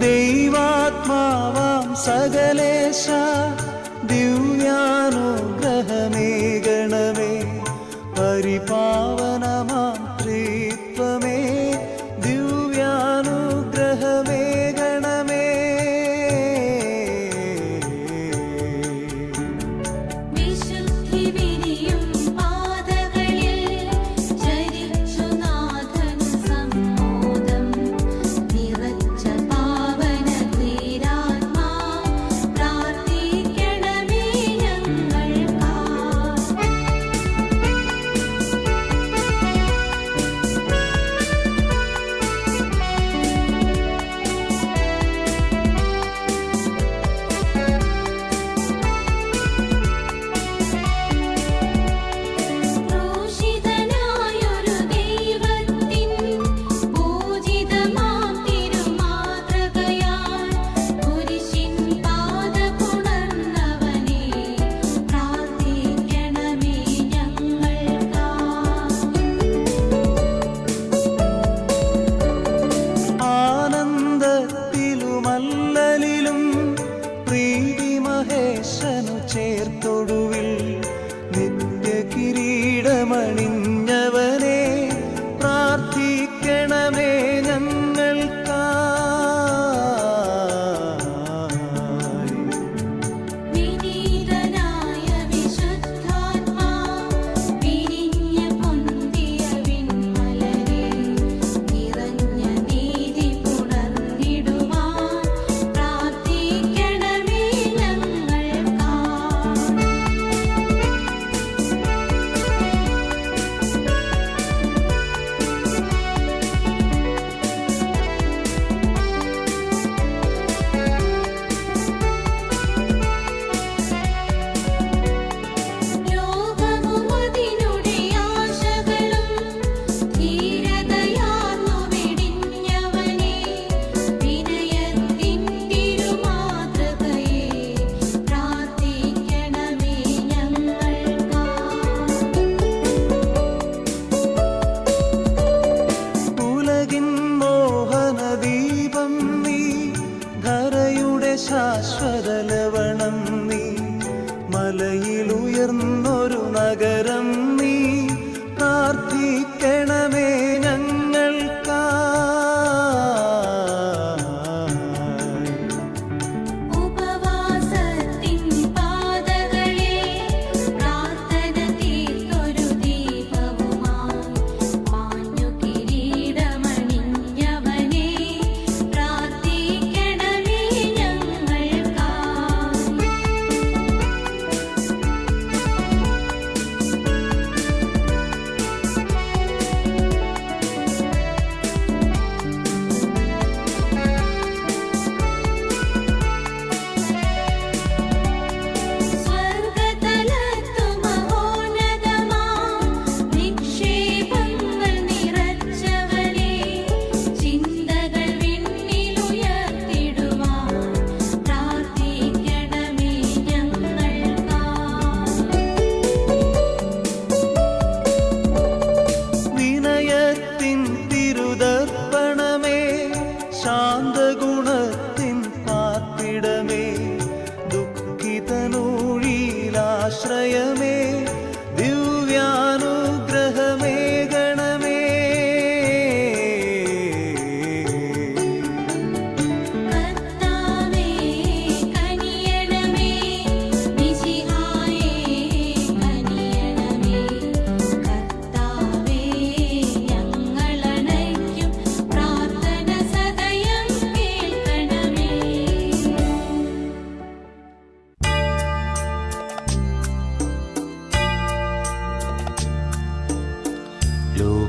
ദൈവാത്മാവാം സകലേശ ദിവ്യാനുഗ്രഹമേ ഗണമേ പരിപാവനമാം സർവേശനു ചേർത്തൊടുവിൽ നിന്റെ കിരീടമണിന്ന് മലയിലുയർന്നൊരു നഗരം me.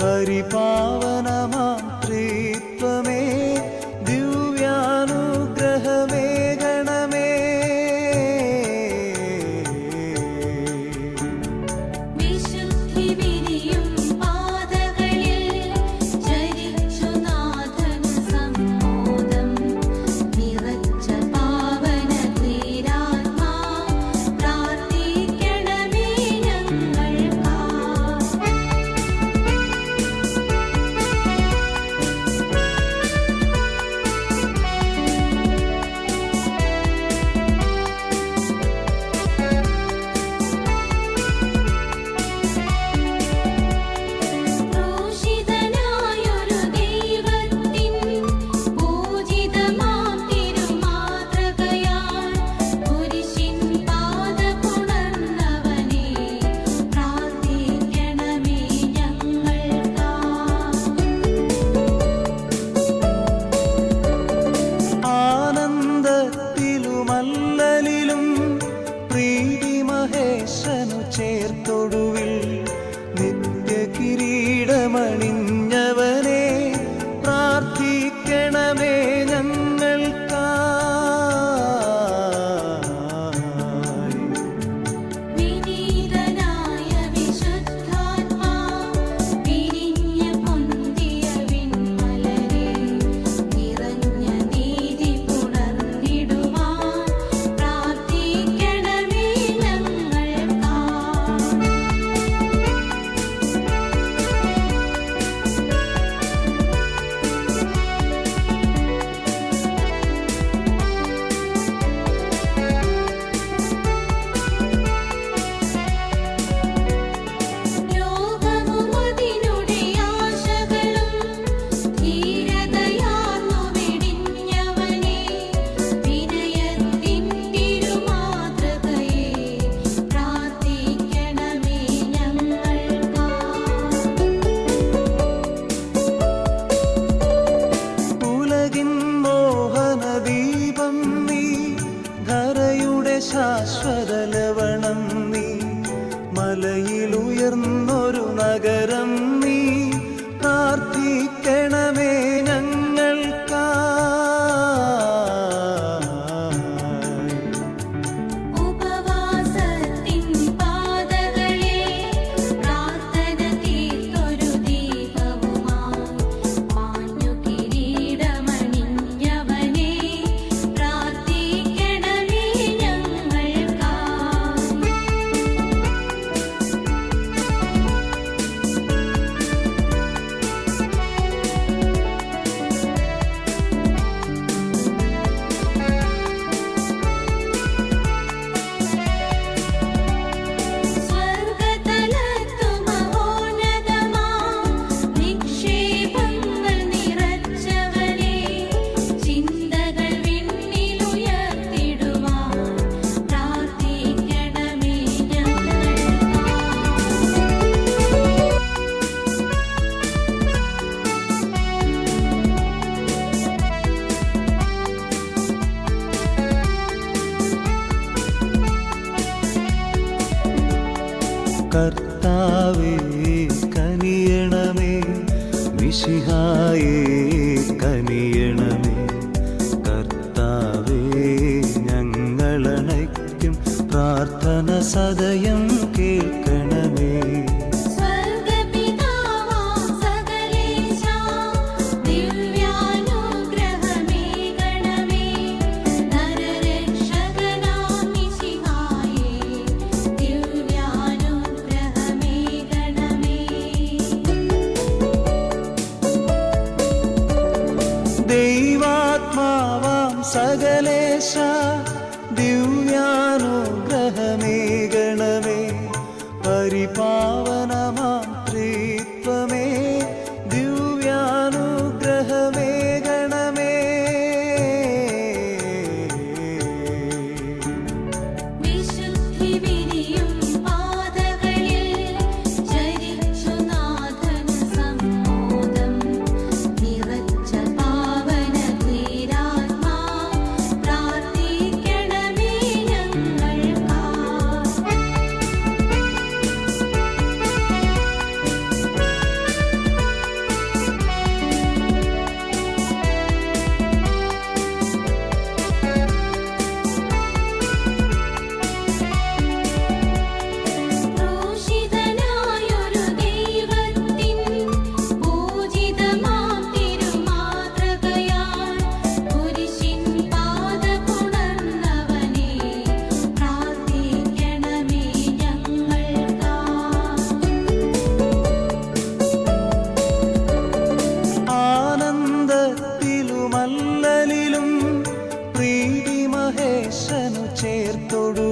പരിപാവനമാം പ്രാർത്ഥന സദയം കേൾക്കണമേ. ദൈവാത്മാവാം സകലേശ ദിവ്യാനുഗ്രഹമേകണമേ me. சேர்த்தொழு